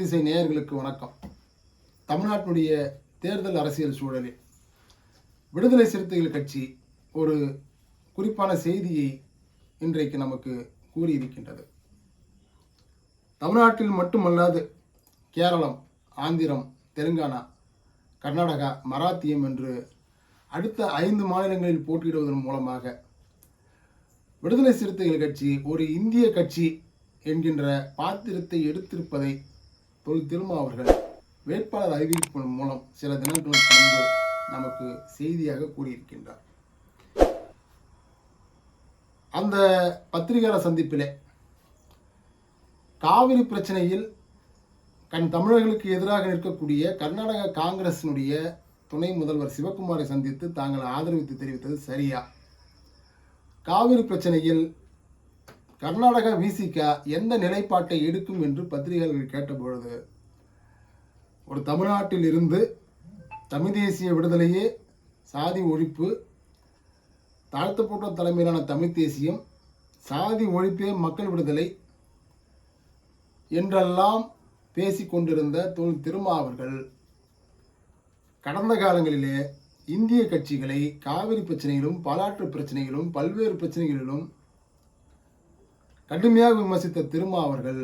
யாழ்த்திசை நேயர்களுக்கு வணக்கம். தமிழ்நாட்டினுடைய தேர்தல் அரசியல் சூழலில் விடுதலை சிறுத்தைகள் கட்சி ஒரு குறிப்பான செய்தியை இன்றைக்கு நமக்கு கூறியிருக்கின்றது. தமிழ்நாட்டில் மட்டுமல்லாது கேரளம் ஆந்திரம் தெலுங்கானா கர்நாடகா மராத்தியம் என்று அடுத்த ஐந்து மாநிலங்களில் போட்டியிடுவதன் மூலமாக விடுதலை சிறுத்தைகள் கட்சி ஒரு இந்திய கட்சி என்கின்ற பாத்திரத்தை எடுத்திருப்பதை தொல் திருமா அவர்கள் வேட்பாளர் அறிவிப்பின் மூலம் சில தினங்களுக்கு முன்பு நமக்கு செய்தியாக கூறியிருக்கின்றார். அந்த பத்திரிகையாளர் சந்திப்பிலே காவிரி பிரச்சனையில் கண் தமிழர்களுக்கு எதிராக நிற்கக்கூடிய கர்நாடக காங்கிரசினுடைய துணை முதல்வர் சிவகுமாரை சந்தித்து தாங்கள் ஆதரவித்து தெரிவித்தது சரியா? காவிரி பிரச்சனையில் கர்நாடகா விசிகா எந்த நிலைப்பாட்டை எடுக்கும் என்று பத்திரிகையாளர்கள் கேட்டபொழுது ஒரு தமிழ்நாட்டில் இருந்து தமிழ் தேசிய விடுதலையே சாதி ஒழிப்பு தாழ்த்தப்பட்ட தலைமையிலான தமிழ் தேசியம் சாதி ஒழிப்பே மக்கள் விடுதலை என்றெல்லாம் பேசி கொண்டிருந்த தொழில் திருமா அவர்கள் கடந்த காலங்களிலே இந்திய கட்சிகளை காவிரி பிரச்சனையிலும் பாலாற்று பிரச்சனையிலும் பல்வேறு பிரச்சனைகளிலும் கடுமையாக விமர்சித்த திருமா அவர்கள்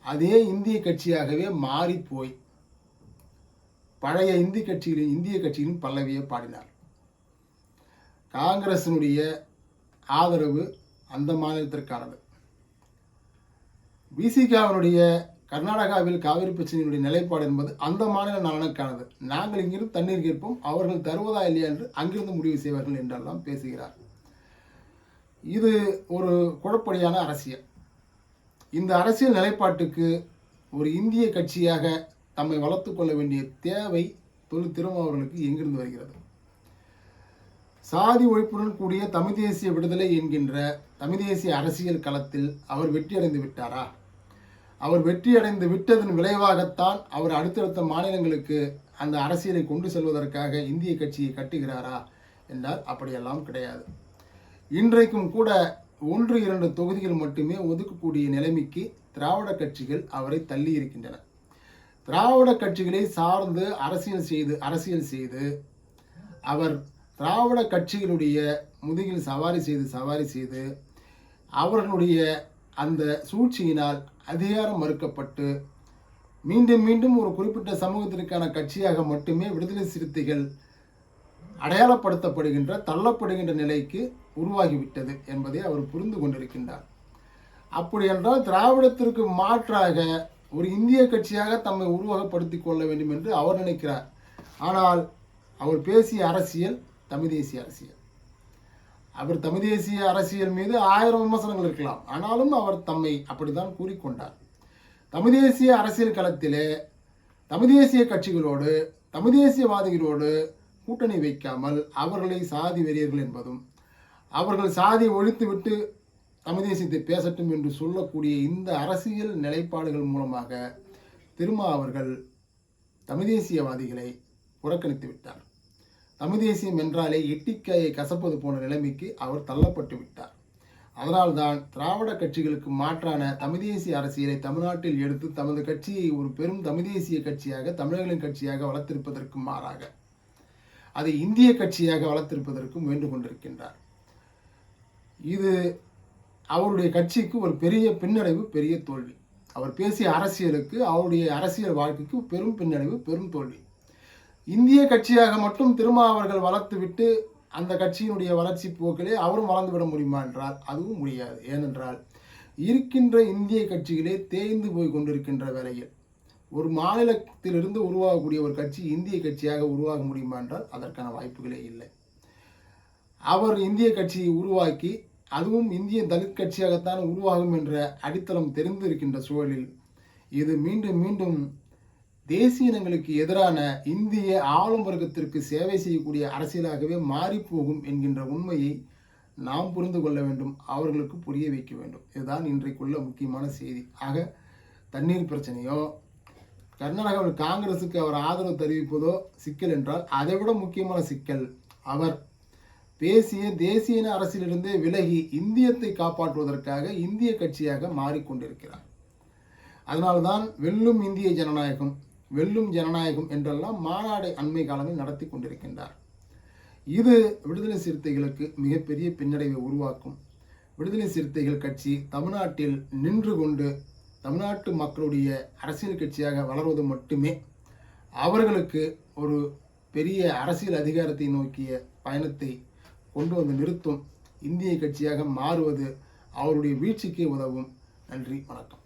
அதே இந்திய கட்சியாகவே மாறிப்போய் போய் பழைய இந்திய கட்சிகளின் இந்திய கட்சியின் பல்லவியை பாடினார். காங்கிரசினுடைய ஆதரவு அந்த மாநிலத்திற்கானது. விசிகாவினுடைய கர்நாடகாவில் காவிரி பிரச்சனையினுடைய நிலைப்பாடு என்பது அந்த மாநில நலனுக்கானது. நாங்கள் இங்கிருந்து தண்ணீர் கேட்போம் அவர்கள் தருவதா இல்லையா என்று அங்கிருந்து முடிவு செய்வார்கள் என்றெல்லாம் பேசுகிறார். இது ஒரு குழப்படியான அரசியல். இந்த அரசியல் நிலைப்பாட்டுக்கு ஒரு இந்திய கட்சியாக தம்மை வளர்த்துக் கொள்ள வேண்டிய தேவை தொழில் திருமாவர்களுக்கு எங்கிருந்து வருகிறது? சாதி ஒழிப்புடன் கூடிய தமிழ் தேசிய விடுதலை என்கின்ற தமிழ் தேசிய அரசியல் களத்தில் அவர் வெற்றியடைந்து விட்டாரா? அவர் வெற்றியடைந்து விட்டதன் விளைவாகத்தான் அவர் அடுத்தடுத்த மாநிலங்களுக்கு அந்த அரசியலை கொண்டு செல்வதற்காக இந்திய கட்சியை கட்டுகிறாரா? என்றால் அப்படியெல்லாம் கிடையாது. இன்றைக்கும் கூட ஒன்று இரண்டு தொகுதிகள் மட்டுமே ஒதுக்கக்கூடிய நிலைமைக்கு திராவிட கட்சிகள் அவரை தள்ளி இருக்கின்றன. திராவிட கட்சிகளை சார்ந்து அரசியல் செய்து அரசியல் செய்து அவர் திராவிட கட்சிகளுடைய முதுகில் சவாரி செய்து சவாரி செய்து அவர்களுடைய அந்த சூழ்ச்சியினால் அதிகாரம் மறுக்கப்பட்டு மீண்டும் மீண்டும் ஒரு குறிப்பிட்ட சமூகத்திற்கான கட்சியாக மட்டுமே விடுதலை சிறுத்தைகள் அடையாளப்படுத்தப்படுகின்ற தள்ளப்படுகின்ற நிலைக்கு உருவாகிவிட்டது என்பதை அவர் புரிந்து கொண்டிருக்கின்றார். அப்படி என்றால் திராவிடத்திற்கு மாற்றாக ஒரு இந்திய கட்சியாக தம்மை உருவகப்படுத்தி கொள்ள வேண்டும் என்று அவர் நினைக்கிறார். ஆனால் அவர் பேசிய அரசியல் தமிழ் தேசிய அரசியல். அவர் தமிழ் தேசிய அரசியல் மீது ஆயிரம் விமர்சனங்கள் இருக்கலாம். ஆனாலும் அவர் தம்மை அப்படித்தான் கூறிக்கொண்டார். தமிழ் தேசிய அரசியல் களத்திலே தமிழ் தேசிய கட்சிகளோடு தமிழ் தேசியவாதிகளோடு கூட்டணி வைக்காமல் அவர்களை சாதி வெறியர்கள் என்பதும் அவர்கள் சாதி ஒழித்துவிட்டு தமிழ் தேசியத்தை பேசட்டும் என்று சொல்லக்கூடிய இந்த அரசியல் நிலைப்பாடுகள் மூலமாக திருமா அவர்கள் தமிழ் தேசியவாதிகளை புறக்கணித்து விட்டார். தமிழ் தேசியம் என்றாலே எட்டிக்காயை கசப்பது போன நிலைமைக்கு அவர் தள்ளப்பட்டு விட்டார். அதனால்தான் திராவிட கட்சிகளுக்கு மாற்றான தமிழ் தேசிய அரசியலை தமிழ்நாட்டில் எடுத்து தமது கட்சியை ஒரு பெரும் தமிழ் தேசிய கட்சியாக தமிழர்களின் கட்சியாக வளர்த்திருப்பதற்கு மாறாக அதை இந்திய கட்சியாக வளர்த்திருப்பதற்கும் வேண்டு கொண்டிருக்கின்றார் இது அவருடைய கட்சிக்கு ஒரு பெரிய பின்னடைவு பெரிய தோல்வி. அவர் பேசிய அரசியலுக்கு அவருடைய அரசியல் வாழ்க்கைக்கு பெரும் பின்னடைவு பெரும் தோல்வி. இந்திய கட்சியாக மட்டும் திருமா அவர்கள் வளர்த்துவிட்டு அந்த கட்சியினுடைய வளர்ச்சி போக்கிலே அவரும் வளர்ந்துவிட முடியுமா என்றால் அதுவும் முடியாது. ஏனென்றால் இருக்கின்ற இந்திய கட்சிகளே தேய்ந்து போய் கொண்டிருக்கின்ற வேலையில் ஒரு மாநிலத்திலிருந்து உருவாகக்கூடிய ஒரு கட்சி இந்திய கட்சியாக உருவாக முடியுமா என்றால் அதற்கான வாய்ப்புகளே இல்லை. அவர் இந்திய கட்சியை உருவாக்கி அதுவும் இந்திய தலித் கட்சியாகத்தான் உருவாகும் என்ற அடித்தளம் தெரிந்து இருக்கின்ற சூழலில் இது மீண்டும் மீண்டும் தேசிய இனங்களுக்கு எதிரான இந்திய ஆளும் வர்க்கத்திற்கு சேவை செய்யக்கூடிய அரசியலாகவே மாறிப்போகும் என்கின்ற உண்மையை நாம் புரிந்து கொள்ள வேண்டும் அவர்களுக்கு புரிய வைக்க வேண்டும். இதுதான் இன்றைக்குள்ள முக்கியமான செய்தி. ஆக தண்ணீர் பிரச்சனையோ கர்நாடகாவில் காங்கிரசுக்கு அவர் ஆதரவு தெரிவிப்பதோ சிக்கல் என்றால் அதை விட முக்கியமான சிக்கல் அவர் பேசிய தேசிய அரசிலிருந்து விலகி இந்தியத்தை காப்பாற்றுவதற்காக இந்திய கட்சியாக மாறிக்கொண்டிருக்கிறார். அதனால்தான் வெல்லும் இந்திய ஜனநாயகம் வெல்லும் ஜனநாயகம் என்றெல்லாம் மாநாடு அண்மை காலங்களில் நடத்தி கொண்டிருக்கின்றார். இது விடுதலை சிறுத்தைகளுக்கு மிகப்பெரிய பின்னடைவை உருவாக்கும். விடுதலை சிறுத்தைகள் கட்சி தமிழ்நாட்டில் நின்று கொண்டு தமிழ்நாட்டு மக்களுடைய அரசியல் கட்சியாக வளர்வது மட்டுமே அவர்களுக்கு ஒரு பெரிய அரசியல் அதிகாரத்தை நோக்கிய பயணத்தை கொண்டு வந்து நிறுத்தும் இந்திய கட்சியாக மாறுவது அவருடைய வீழ்ச்சிக்கு உதவும். நன்றி வணக்கம்.